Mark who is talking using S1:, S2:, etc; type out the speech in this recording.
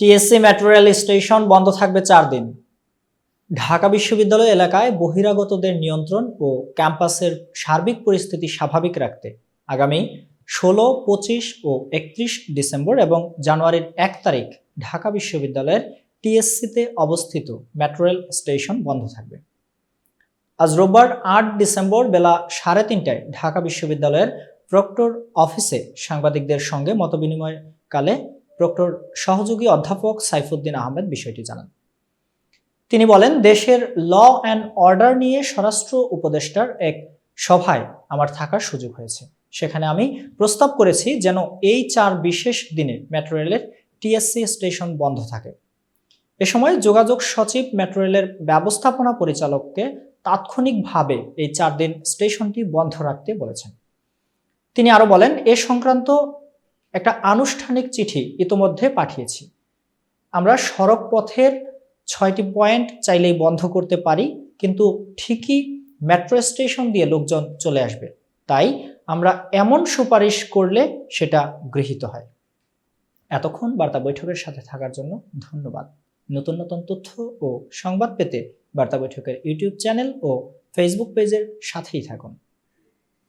S1: TSC metro rail station বন্ধ থাকবে চার দিন। ঢাকা বিশ্ববিদ্যালয় এলাকায় বহিরাগতদের নিয়ন্ত্রণ ও ক্যাম্পাসের সার্বিক পরিস্থিতি স্বাভাবিক রাখতে আগামী ষোলো, পঁচিশ ও একত্রিশ ডিসেম্বর এবং জানুয়ারির এক তারিখ ঢাকা বিশ্ববিদ্যালয়ের টিএসসিতে অবস্থিত মেট্রো রেল স্টেশন বন্ধ থাকবে। আজ রোববার আট ডিসেম্বর বেলা সাড়ে তিনটায় ঢাকা বিশ্ববিদ্যালয়ের প্রক্টর অফিসে সাংবাদিকদের সঙ্গে মতবিনিময়কালে প্রক্টর সহযোগী অধ্যাপক সাইফুদ্দিন আহমেদ বিষয়টি জানান। তিনি বলেন, দেশের ল অ্যান্ড অর্ডার নিয়ে স্বরাষ্ট্র উপদেষ্টার এক সভায় আমার থাকার সুযোগ হয়েছে। সেখানে আমি প্রস্তাব করেছি যেন এই চার বিশেষ দিনে মেট্রো রেলের টিএসসি স্টেশন বন্ধ থাকে। এ সময় যোগাযোগ সচিব মেট্রো রেলের ব্যবস্থাপনা পরিচালককে তাৎক্ষণিকভাবে এই চার দিন স্টেশনটি বন্ধ রাখতে বলেছেন। তিনি আরও বলেন, এ সংক্রান্ত একটা আনুষ্ঠানিক চিঠি ইতোমধ্যে পাঠিয়েছি। আমরা সড়ক পথের ছয়টি পয়েন্ট চাইলেই বন্ধ করতে পারি, কিন্তু ঠিকই মেট্রো স্টেশন দিয়ে লোকজন চলে আসবে। তাই আমরা এমন সুপারিশ করলে সেটা গৃহীত হয়। এতক্ষণ বার্তা বৈঠকের সাথে থাকার জন্য ধন্যবাদ। নতুন নতুন তথ্য ও সংবাদ পেতে বার্তা বৈঠকের ইউটিউব চ্যানেল ও ফেসবুক পেজের সাথেই থাকুন।